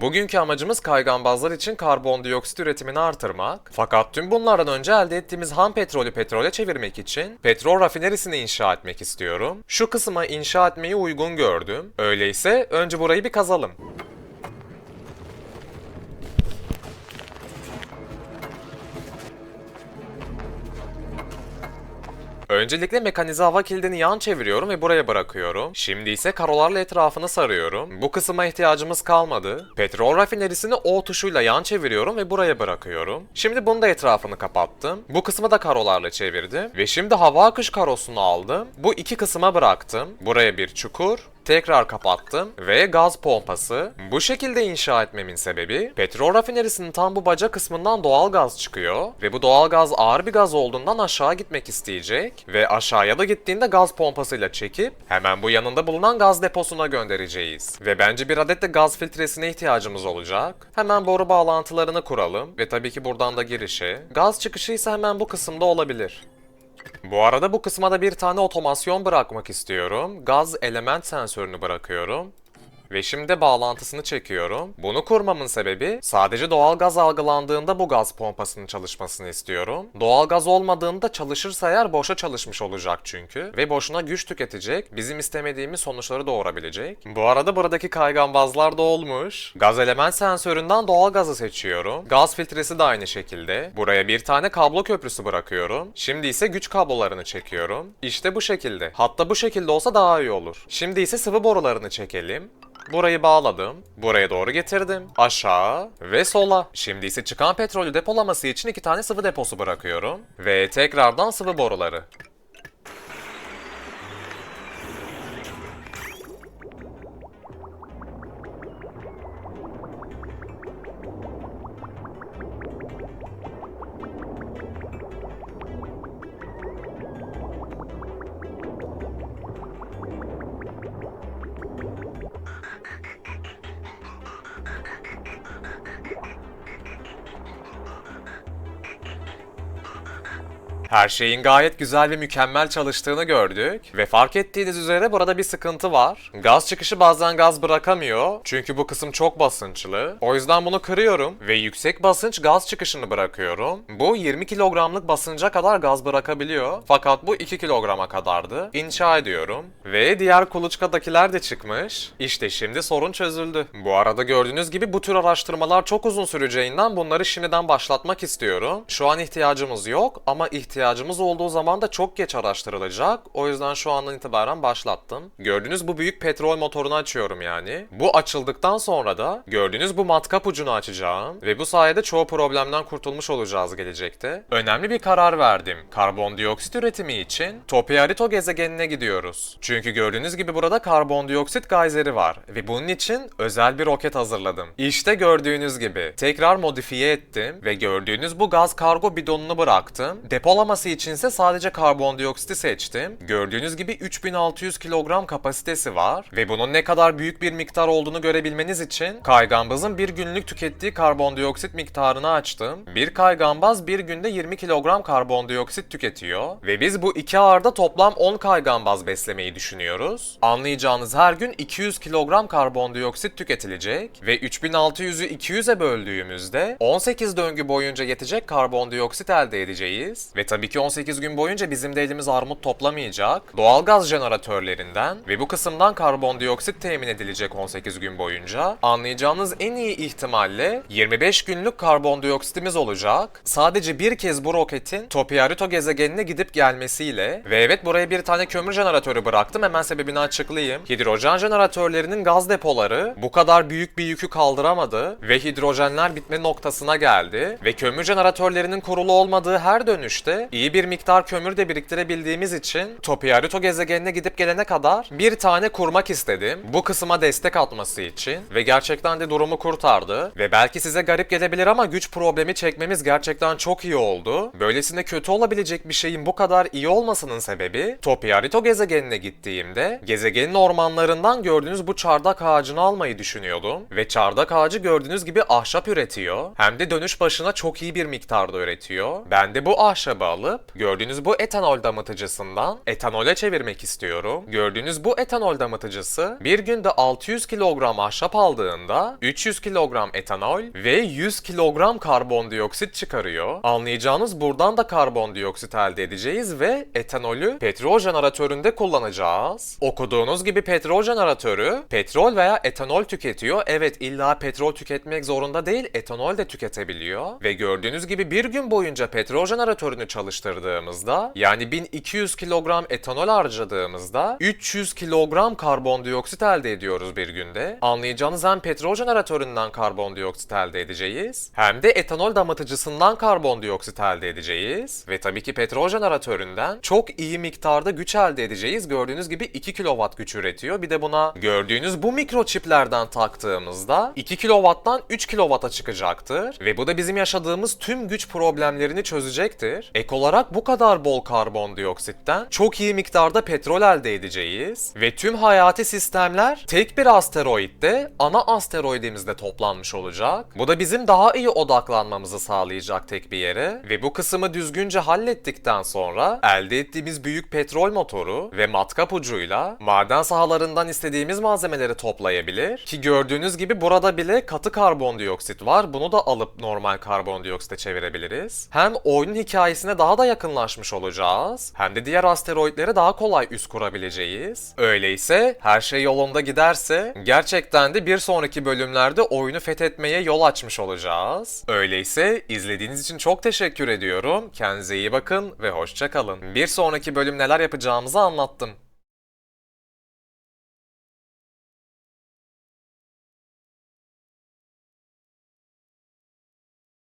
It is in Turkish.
Bugünkü amacımız kaygambazlar için karbondioksit üretimini artırmak. Fakat tüm bunlardan önce elde ettiğimiz ham petrolü petrole çevirmek için petrol rafinerisini inşa etmek istiyorum. Şu kısma inşa etmeyi uygun gördüm. Öyleyse önce burayı bir kazalım. Öncelikle mekanize hava kilidini yan çeviriyorum ve buraya bırakıyorum. Şimdi ise karolarla etrafını sarıyorum. Bu kısma ihtiyacımız kalmadı. Petrol rafinerisini O tuşuyla yan çeviriyorum ve buraya bırakıyorum. Şimdi bunu da etrafını kapattım. Bu kısmı da karolarla çevirdim. Ve şimdi hava akış karosunu aldım. Bu iki kısma bıraktım. Buraya bir çukur, Tekrar kapattım ve gaz pompası. Bu şekilde inşa etmemin sebebi petrol rafinerisinin tam bu baca kısmından doğal gaz çıkıyor ve bu doğal gaz ağır bir gaz olduğundan aşağı gitmek isteyecek ve aşağıya da gittiğinde gaz pompasıyla çekip hemen bu yanında bulunan gaz deposuna göndereceğiz. Ve bence bir adet de gaz filtresine ihtiyacımız olacak. Hemen boru bağlantılarını kuralım ve tabii ki buradan da girişe. Gaz çıkışı ise hemen bu kısımda olabilir. Bu arada bu kısma bir tane otomasyon bırakmak istiyorum. Gaz element sensörünü bırakıyorum. Ve şimdi bağlantısını çekiyorum. Bunu kurmamın sebebi sadece doğal gaz algılandığında bu gaz pompasının çalışmasını istiyorum. Doğal gaz olmadığında çalışırsa eğer boşa çalışmış olacak çünkü. Ve boşuna güç tüketecek, bizim istemediğimiz sonuçları doğurabilecek. Bu arada buradaki kaygambazlar da olmuş. Gaz element sensöründen doğal gazı seçiyorum. Gaz filtresi de aynı şekilde. Buraya bir tane kablo köprüsü bırakıyorum. Şimdi ise güç kablolarını çekiyorum. İşte bu şekilde. Hatta bu şekilde olsa daha iyi olur. Şimdi ise sıvı borularını çekelim. Burayı bağladım. Buraya doğru getirdim. Aşağı ve sola. Şimdi ise çıkan petrolü depolaması için iki tane sıvı deposu bırakıyorum. Ve tekrardan sıvı boruları. Her şeyin gayet güzel ve mükemmel çalıştığını gördük ve fark ettiğiniz üzere burada bir sıkıntı var. Gaz çıkışı bazen gaz bırakamıyor çünkü bu kısım çok basınçlı. O yüzden bunu kırıyorum ve yüksek basınç gaz çıkışını bırakıyorum. Bu 20 kilogramlık basınca kadar gaz bırakabiliyor fakat bu 2 kilograma kadardı. İnşa ediyorum ve diğer kuluçkadakiler de çıkmış. İşte şimdi sorun çözüldü. Bu arada gördüğünüz gibi bu tür araştırmalar çok uzun süreceğinden bunları şimdiden başlatmak istiyorum. Şu an ihtiyacımız yok ama ihtiyacımız olduğu zaman da çok geç araştırılacak. O yüzden şu andan itibaren başlattım. Gördüğünüz bu büyük petrol motorunu açıyorum yani. Bu açıldıktan sonra da gördüğünüz bu matkap ucunu açacağım. Ve bu sayede çoğu problemden kurtulmuş olacağız gelecekte. Önemli bir karar verdim. Karbondioksit üretimi için Topiarito gezegenine gidiyoruz. Çünkü gördüğünüz gibi burada karbondioksit gayzeri var. Ve bunun için özel bir roket hazırladım. İşte gördüğünüz gibi. Tekrar modifiye ettim ve gördüğünüz bu gaz kargo bidonunu bıraktım. Depolaması içinse sadece karbondioksiti seçtim. Gördüğünüz gibi 3600 kilogram kapasitesi var ve bunun ne kadar büyük bir miktar olduğunu görebilmeniz için kaygambazın bir günlük tükettiği karbondioksit miktarını açtım. Bir kaygambaz bir günde 20 kilogram karbondioksit tüketiyor ve biz bu iki ağırda toplam 10 kaygambaz beslemeyi düşünüyoruz. Anlayacağınız her gün 200 kilogram karbondioksit tüketilecek ve 3600'ü 200'e böldüğümüzde 18 döngü boyunca yetecek karbondioksit elde edeceğiz ve tabii ki 18 gün boyunca bizim de elimiz armut toplamayacak. Doğalgaz jeneratörlerinden ve bu kısımdan karbondioksit temin edilecek 18 gün boyunca. Anlayacağınız en iyi ihtimalle 25 günlük karbondioksitimiz olacak. Sadece bir kez bu roketin Topiarito gezegenine gidip gelmesiyle ve evet buraya bir tane kömür jeneratörü bıraktım. Hemen sebebini açıklayayım. Hidrojen jeneratörlerinin gaz depoları bu kadar büyük bir yükü kaldıramadı ve hidrojenler bitme noktasına geldi ve kömür jeneratörlerinin kurulu olmadığı her dönüşte iyi bir miktar kömür de biriktirebildiğimiz için Topiarito gezegenine gidip gelene kadar bir tane kurmak istedim. Bu kısma destek atması için ve gerçekten de durumu kurtardı. Ve belki size garip gelebilir ama güç problemi çekmemiz gerçekten çok iyi oldu. Böylesine kötü olabilecek bir şeyin bu kadar iyi olmasının sebebi Topiarito gezegenine gittiğimde gezegenin ormanlarından gördüğünüz bu çardak ağacını almayı düşünüyordum. Ve çardak ağacı gördüğünüz gibi ahşap üretiyor. Hem de dönüş başına çok iyi bir miktarda üretiyor. Ben de bu ahşabı alıp alıp gördüğünüz bu etanol damıtıcısından etanole çevirmek istiyorum. Gördüğünüz bu etanol damıtıcısı bir günde 600 kilogram ahşap aldığında 300 kilogram etanol ve 100 kilogram karbondioksit çıkarıyor. Anlayacağınız buradan da karbondioksit elde edeceğiz ve etanolü petrol jeneratöründe kullanacağız. Okuduğunuz gibi petrol jeneratörü petrol veya etanol tüketiyor. Evet illa petrol tüketmek zorunda değil etanol de tüketebiliyor. Ve gördüğünüz gibi bir gün boyunca petrol jeneratörünü çalıştırdığımızda yani 1200 kilogram etanol harcadığımızda 300 kilogram karbondioksit elde ediyoruz bir günde. Anlayacağınız hem petrol jeneratöründen karbondioksit elde edeceğiz hem de etanol damıtıcısından karbondioksit elde edeceğiz. Ve tabii ki petrol jeneratöründen çok iyi miktarda güç elde edeceğiz. Gördüğünüz gibi 2 kW güç üretiyor. Bir de buna gördüğünüz bu mikroçiplerden taktığımızda 2 kW'dan 3 kW'a çıkacaktır. Ve bu da bizim yaşadığımız tüm güç problemlerini çözecektir. Ek olarak bu kadar bol karbondioksitten çok iyi miktarda petrol elde edeceğiz. Ve tüm hayati sistemler tek bir asteroitte ana asteroidimizde toplanmış olacak. Bu da bizim daha iyi odaklanmamızı sağlayacak tek bir yere. Ve bu kısmı düzgünce hallettikten sonra elde ettiğimiz büyük petrol motoru ve matkap ucuyla maden sahalarından istediğimiz malzemeleri toplayabilir. Ki gördüğünüz gibi burada bile katı karbondioksit var. Bunu da alıp normal karbondioksite çevirebiliriz. Hem oyunun hikayesine daha da yakınlaşmış olacağız. Hem de diğer asteroidlere daha kolay üs kurabileceğiz. Öyleyse her şey yolunda giderse gerçekten de bir sonraki bölümlerde oyunu fethetmeye yol açmış olacağız. Öyleyse izlediğiniz için çok teşekkür ediyorum. Kendinize iyi bakın ve hoşça kalın. Bir sonraki bölüm neler yapacağımızı anlattım.